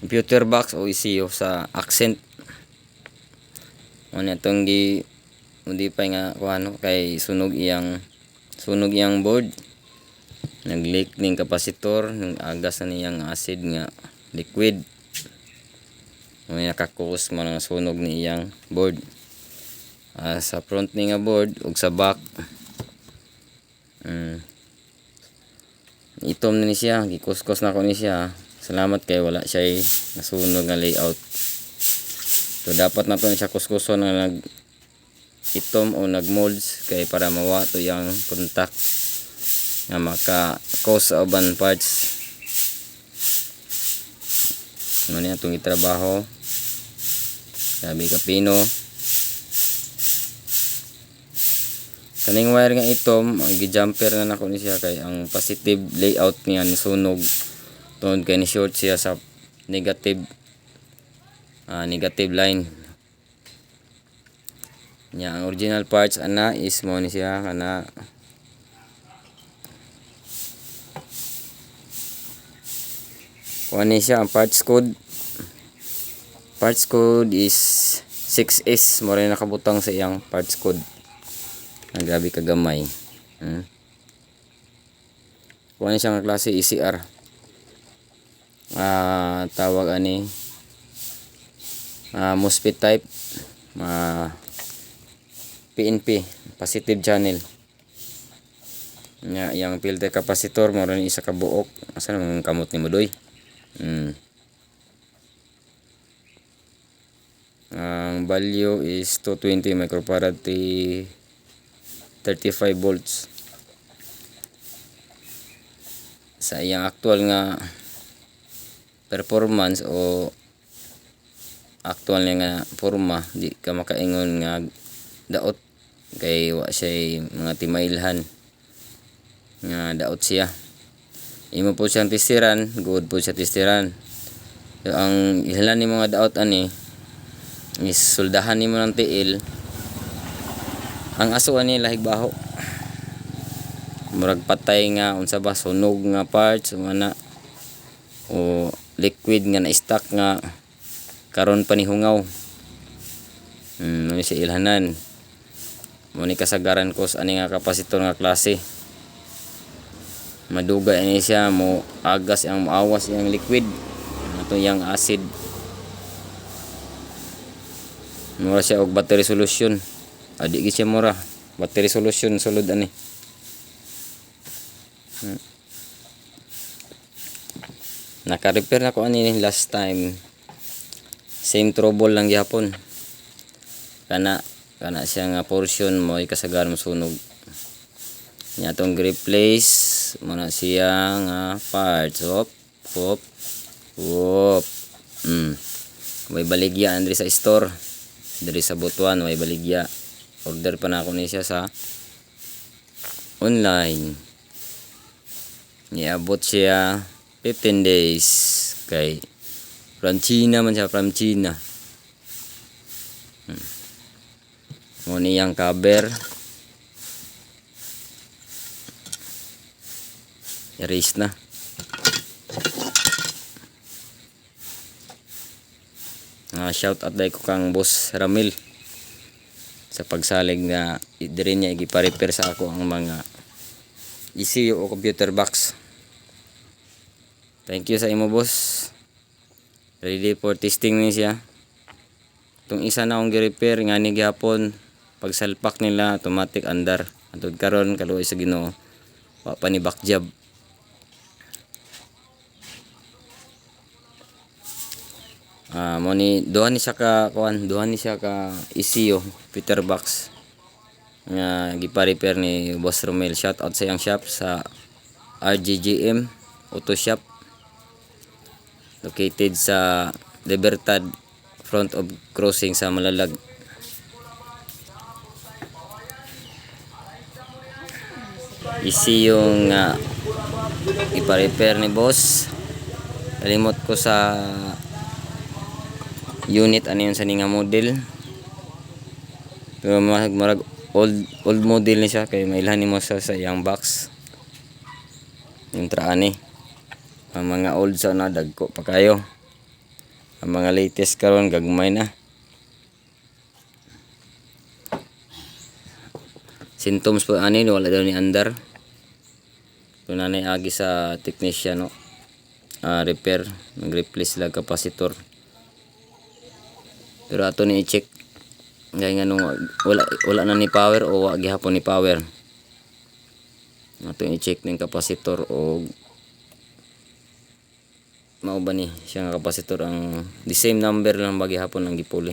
computer box o ECU sa accent. Ano itong gi pa nga kung ano kay sunog iyang sunog iyang board. Nag-leak ning kapasitor ng agas na niyang acid nga liquid. May nakakos mo ng sunog ni iyang board. Ah, sa front ni nga board ug sa back. Mm, itom na ni siya gikuskus na ko ni siya salamat kay wala siya eh, nasunog nga layout. So dapat na to siya kuskuson nga nag itom o nag molds kay para mawa to yung contact nga maka cause sa uban parts. Ano niya itong itrabaho. Sabi ka pino. Kaning wire nga itom ang gi-jumper na nako ni siya kay ang positive layout niya ni sunog tungod kay ni short siya sa negative ah, negative line. Nya ang original parts ana is mo ni siya kana kuha ni siya ang parts code. Parts code is 6S mo rin nakabutang sa iyang parts code. Ang grabe kagamay. Hmm. kuha ni siya nga klase ECR ah tawag ani ah MOSFET type ah PNP positive channel. Nya yang filter capacitor mo rin isa ka buok. Asa namang kamot ni Mudoy? Mm. ang value is 220 microfarad to 35 volts. Sa iyang actual nga performance o actual niya nga forma di ka makaingon nga daot. Kay wa siya mga timailhan nga daot siya. Imo po siyang testiran good po siya testiran. So, ang ilan ni mga daot ani is suldahan nimo ng tiil. Ang aso ani lahig baho. Murag patay nga unsa ba sunog nga parts mana o liquid nga na stock nga karon pa ni hungaw. Hmm, ano siya ilhanan. Mo ni kasagaran ko sa ani nga kapasitor nga klase. Maduga ini siya mo agas ang maawas yang liquid. Ato yang acid. Mura siya og battery solution. Adi gi siya mura. Battery solution sulod ani. Hmm. Naka-repair na ko ani last time. Same trouble lang gihapon kana kana siya nga portion mo ikasagar mo sunog. Nya tong replace mo na siya nga parts. Hop hop hop. Mm. May baligya andri sa store. Diri sa Butuan may baligya. Order pa na ako ni siya sa online. Niabot siya 15 days. Kay from China man siya from China. Hmm. mo niyang cover erase na. Uh, shout out dahil ko kang boss Ramil. Sa pagsalig na diri niya igipa-repair sa ako ang mga ECU o computer box thank you sa imo boss. Ready for testing ni siya. Itong isa na akong gi-repair nga ni gihapon pagsalpak nila automatic andar. Atod karon kaluoy sa Ginoo. Wa pa ni back job. Ah mo ni duha ni siya ka kuan duha ni siya ka ECU Peter box. Nga gipa-repair ni Boss Romel. Shout out sa iyang shop sa RGGM Auto Shop located sa Libertad front of crossing sa Malalag. Isi yung uh, ipa-repair ni boss. Kalimot ko sa unit ano yun sa nga model. Pero marag, marag old old model ni siya kay mailhan mo sa sa iyang box. Yung traani ang mga old sa na dagko pa kayo Ang mga latest karon gagmay na. Symptoms po ani wala daw ni andar. Kung nanay agi sa technician no. ah, repair, nag-replace lang capacitor. Pero ato ni i-check. Gaya nga nung wala, wala na ni power o wa gihapon ni power. Ato i-check ning capacitor o mao ba ni siya nga capacitor ang the same number lang bagi hapon ang gipuli.